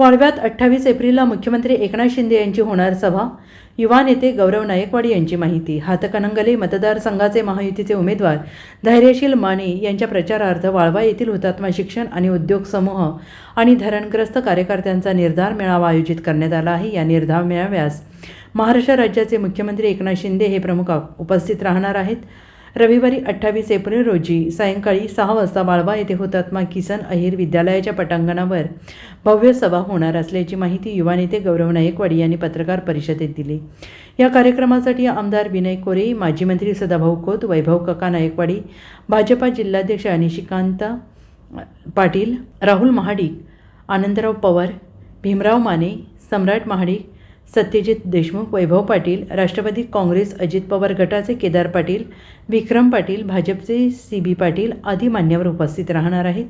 वाळव्यात अठ्ठावीस एप्रिलला मुख्यमंत्री एकनाथ शिंदे यांची होणार सभा. युवा नेते गौरव नायकवाडी यांची माहिती. हातकणंगले मतदारसंघाचे महायुतीचे उमेदवार धैर्यशील माने यांच्या प्रचारार्थ वाळवा येथील हुतात्मा शिक्षण आणि उद्योग समूह आणि धरणग्रस्त कार्यकर्त्यांचा निर्धार मेळावा आयोजित करण्यात आला आहे. या निर्धार मेळाव्यास महाराष्ट्र राज्याचे मुख्यमंत्री एकनाथ शिंदे हे प्रमुख उपस्थित राहणार आहेत. रविवारी अठ्ठावीस एप्रिल रोजी सायंकाळी सहा वाजता वाळवा येथे हुतात्मा किसन अहिर विद्यालयाच्या पटांगणावर. भव्य सभा होणार असल्याची माहिती युवा नेते गौरव नायकवाडी यांनी पत्रकार परिषदेत दिली. या कार्यक्रमासाठी आमदार विनय कोरे माजी मंत्री सदाभाऊ खोत वैभव कका नायकवाडी भाजपा जिल्हाध्यक्ष अनिशिकांत पाटील राहुल महाडिक आनंदराव पवार भीमराव माने सम्राट महाडिक सत्यजित देशमुख वैभव पाटील राष्ट्रवादी काँग्रेस अजित पवार गटाचे केदार पाटील विक्रम पाटील भाजपचे सी बी पाटील आदी मान्यवर उपस्थित राहणार आहेत.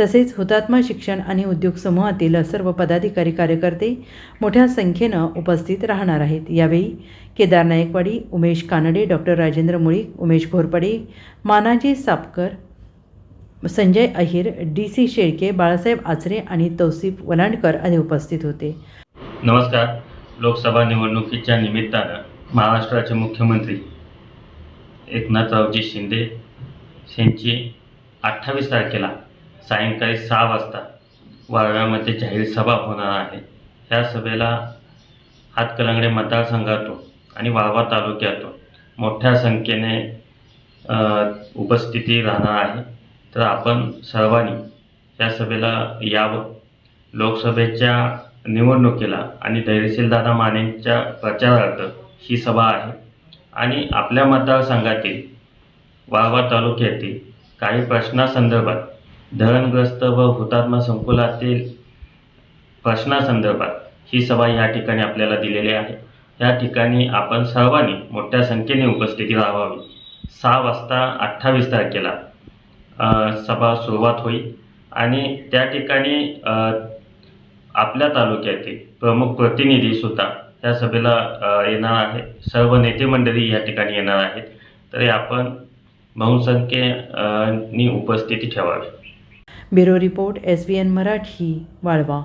तसेच हुतात्मा शिक्षण आणि उद्योग समूहातील सर्व पदाधिकारी कार्यकर्ते मोठ्या संख्येनं उपस्थित राहणार आहेत. यावेळी Kedar Naikwadi Umesh Kanade doctor Rajendra Mulik Umesh Ghorpade Manaji Sapkar Sanjay Ahir D C Shelke Balasaheb Achare आणि तौसिफ वलांडकर आदी उपस्थित होते. नमस्कार. लोकसभा निवडणुकीच्या निमित्तानं महाराष्ट्राचे मुख्यमंत्री एकनाथरावजी शिंदे यांची अठ्ठावीस तारखेला सायंकाळी सहा वाजता वाळव्यामध्ये जाहीर सभा होणार आहे. ह्या सभेला हातकलंगडे मतदारसंघातून आणि वाळवा तालुक्यातून मोठ्या संख्येने उपस्थिती राहणार आहे. तर आपण सर्वांनी या सभेला यावं. लोकसभेच्या निवडणुकीला आणि धैर्यशील दादा मानेंच्या प्रचारार्थ ही सभा आहे. आणि आपल्या मतदारसंघातील वाळवा तालुक्यातील काही प्रश्नासंदर्भात धरणग्रस्त व हुतात्मा संकुलातील प्रश्नासंदर्भात ही सभा या ठिकाणी आपल्याला दिलेली आहे. या ठिकाणी आपण सर्वांनी मोठ्या संख्येने उपस्थिती राहावी. सहा वाजता अठ्ठावीस तारखेला सभा सुरुवात होईल. आणि त्या ठिकाणी आपल्या तालुक्यातील प्रमुख प्रतिनिधीसुद्धा या सभेला येणार आहे सर्व नेते मंडळी या ठिकाणी येणार आहेत. तरी आपण बहुसंख्येनी उपस्थिती ठेवावी. Bureau report S B N Marathi Walwa.